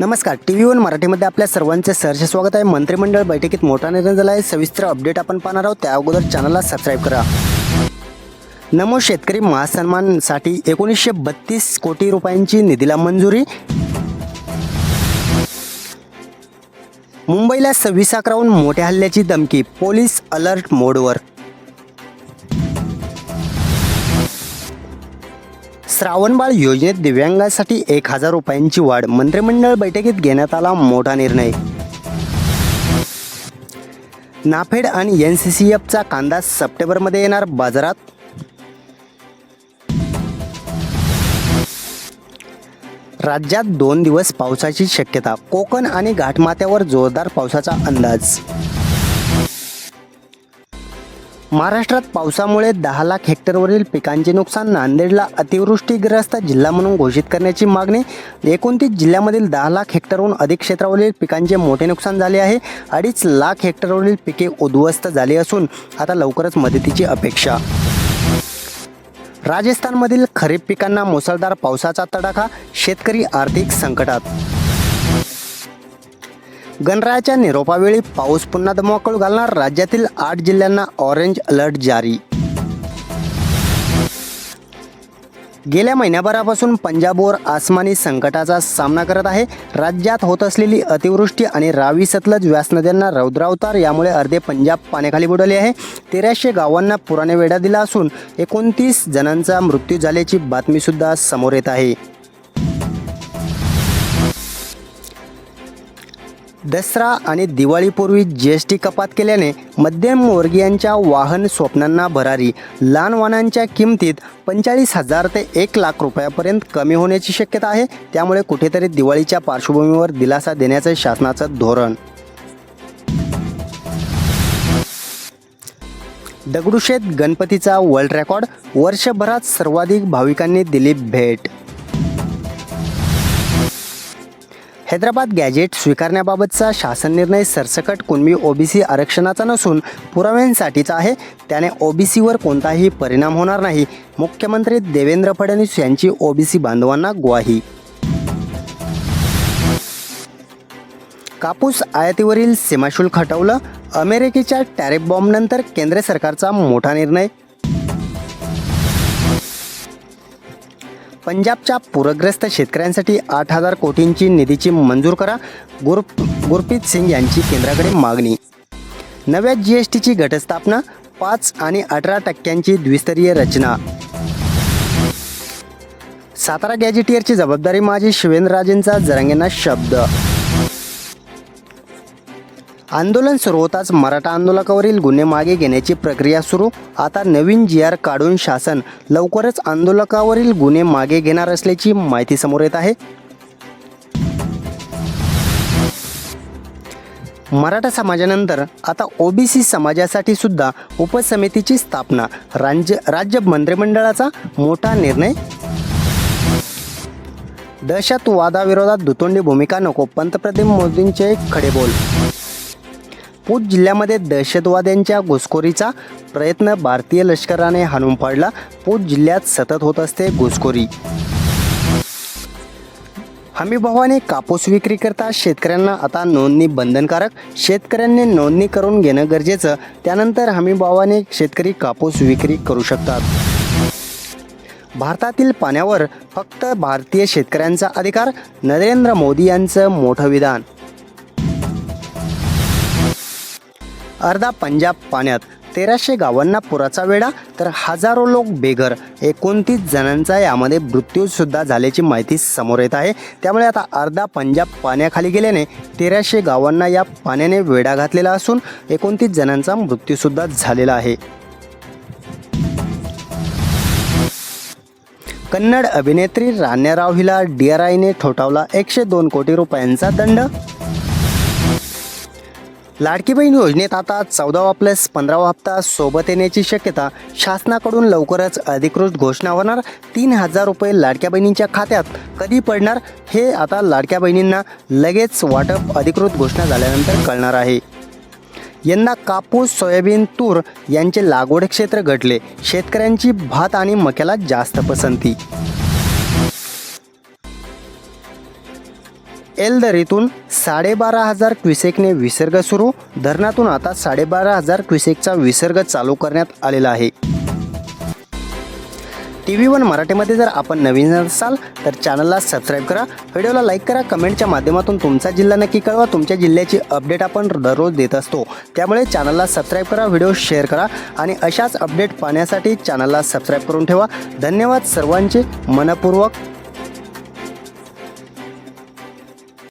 नमस्कार. T V one मराठीमध्ये आपल्या सर्वांचे सहर्ष स्वागत आहे. मंत्रिमंडळ बैठकीत मोठा निर्णय झाला आहे सविस्तर अपडेट आपण पाहणार आहोत. त्या अगोदर चॅनलला सबस्क्राईब करा. नमो शेतकरी महासन्मानसाठी एकोणीसशे बत्तीस कोटी रुपयांची निधीला मंजुरी. मुंबईला सव्वीस अकराहून मोठ्या हल्ल्याची धमकी पोलीस अलर्ट मोडवर. श्रावणबाळ योजनेत दिव्यांगांसाठी एक हजार रुपयांची वाढ मंत्रिमंडळ बैठकीत घेण्यात आला मोठा निर्णय. नाफेड आणि एन सी सी एफचा कांदा सप्टेंबरमध्ये येणार बाजारात. राज्यात दोन दिवस पावसाची शक्यता कोकण आणि घाटमाथ्यावर जोरदार पावसाचा अंदाज. महाराष्ट्रात पावसामुळे दहा लाख हेक्टरवरील पिकांचे नुकसान नांदेडला अतिवृष्टीग्रस्त जिल्हा म्हणून घोषित करण्याची मागणी. एकोणतीस जिल्ह्यामधील दहा लाख हेक्टरहून अधिक क्षेत्रावरील पिकांचे मोठे नुकसान झाले आहे. अडीच लाख हेक्टरवरील पिके उद्ध्वस्त झाली असून आता लवकरच मदतीची अपेक्षा. राजस्थानमधील खरीप पिकांना मुसळधार पावसाचा तडाखा शेतकरी आर्थिक संकटात गणरायाच्या निरोपावेळी पाऊस पुन्हा धमाकूळ घालणार राज्यातील आठ जिल्ह्यांना ऑरेंज अलर्ट जारी. गेल्या महिन्याभरापासून पंजाबवर आसमानी संकटाचा सामना करत आहे. राज्यात होत असलेली अतिवृष्टी आणि रावी सतलज व्यास नद्यांना रौद्रावतार यामुळे अर्धे पंजाब पाण्याखाली बुडवले आहे. तेराशे गावांना पुराने वेढा दिला असून एकोणतीस जणांचा मृत्यू झाल्याची बातमीसुद्धा समोर येत आहे. दसरा आणि दिवाळीपूर्वी जी एस टी कपात केल्याने मध्यमवर्गीयांच्या वाहन स्वप्नांना भरारी. लहान वाहनांच्या किमतीत पंचेचाळीस हजार ते एक लाख रुपयापर्यंत कमी होण्याची शक्यता आहे. त्यामुळे कुठेतरी दिवाळीच्या पार्श्वभूमीवर दिलासा देण्याचं शासनाचं धोरण. दगडूशेठ गणपतीचा वर्ल्ड रेकॉर्ड वर्षभरात सर्वाधिक भाविकांनी दिली भेट. हैदराबाद गॅजेट स्वीकारण्याबाबतचा शासन निर्णय सरसकट कुणबी ओबीसी आरक्षणाचा नसून पुराव्यांसाठीचा आहे. त्याने ओबीसीवर कोणताही परिणाम होणार नाही. मुख्यमंत्री देवेंद्र फडणवीस यांची ओबीसी बांधवांना ग्वाही. कापूस आयातीवरील सीमाशुल्क हटवलं. अमेरिकेच्या टॅरिफ बॉम्बनंतर केंद्र सरकारचा मोठा निर्णय पंजाबच्या पूरग्रस्त शेतकऱ्यांसाठी आठ हजार कोटींची निधीची मंजूर करा गुर गुरप्रीत सिंग यांची केंद्राकडे मागणी. नव्या जी एस टीची घटस्थापना पाच आणि अठरा टक्क्यांची द्विस्तरीय रचना. सातारा गॅजेटियरची जबाबदारी माझी शिवेंद्रराजेंचा जरांगेंना शब्द. आंदोलन सुरू होताच मराठा आंदोलकावरील गुन्हे मागे घेण्याची प्रक्रिया सुरू. आता नवीन जी आर काढून शासन लवकरच आंदोलकावरील गुन्हे मागे घेणार असल्याची माहिती समोर येत आहे. मराठा समाजानंतर आता ओबीसी समाजासाठी सुद्धा उपसमितीची स्थापना. राज्य राज्य मंत्रिमंडळाचा मोठा निर्णय. दहशतवादाविरोधात दुतोंडी भूमिका नको पंतप्रधान मोदींचे खडे बोल पूंछ जिल्ह्यामध्ये दहशतवाद्यांच्या घुसखोरीचा प्रयत्न भारतीय लष्कराने हाणून पाडला. पूंछ जिल्ह्यात सतत होत असते घुसखोरी. हमीभावाने कापूस विक्री करता शेतकऱ्यांना आता नोंदणी बंधनकारक. शेतकऱ्यांनी नोंदणी करून घेणं गरजेचं. त्यानंतर हमीभावाने शेतकरी कापूस विक्री करू शकतात. भारतातील पाण्यावर फक्त भारतीय शेतकऱ्यांचा अधिकार नरेंद्र मोदी यांचं मोठं विधान. अर्धा पंजाब पाण्यात तेराशे गावांना पुराचा वेढा तर हजारो लोक बेघर. एकोणतीस जणांचा यामध्ये मृत्यूसुद्धा झाल्याची माहिती समोर येत आहे. त्यामुळे आता अर्धा पंजाब पाण्याखाली गेल्याने तेराशे गावांना या पाण्याने वेढा घातलेला असून एकोणतीस जणांचा मृत्यूसुद्धा झालेला आहे. कन्नड अभिनेत्री राण्या राव हिला डी आर आयने ठोठावला एकशे दोन कोटी रुपयांचा दंड. लाडकी बहीण योजनेत आता चौदावा प्लस पंधरावा हप्ता सोबत येण्याची शक्यता शासनाकडून लवकरच अधिकृत घोषणा होणार. तीन हजार रुपये लाडक्या बहिणींच्या खात्यात कधी पडणार हे आता लाडक्या बहिणींना लगेच वाटप अधिकृत घोषणा झाल्यानंतर कळणार आहे. यंदा कापूस सोयाबीन तूर यांचे लागवड क्षेत्र घटले. शेतकऱ्यांची भात आणि मक्याला जास्त पसंती एलदरीतून साडेबारा हजार क्युसेकने विसर्ग सुरू. धरणातून आता साडेबारा हजार क्युसेकचा विसर्ग चालू करण्यात आलेला आहे. टी व्ही वन मराठीमध्ये जर आपण नवीन असाल तर चॅनलला सबस्क्राईब करा. व्हिडिओला लाईक करा. कमेंटच्या माध्यमातून तुमचा जिल्हा नक्की कळवा. तुमच्या जिल्ह्याची अपडेट आपण दररोज देत असतो. त्यामुळे चॅनलला सबस्क्राईब करा. व्हिडिओ शेअर करा. आणि अशाच अपडेट पाहण्यासाठी चॅनलला सबस्क्राईब करून ठेवा. धन्यवाद सर्वांचे. मनपूर्वक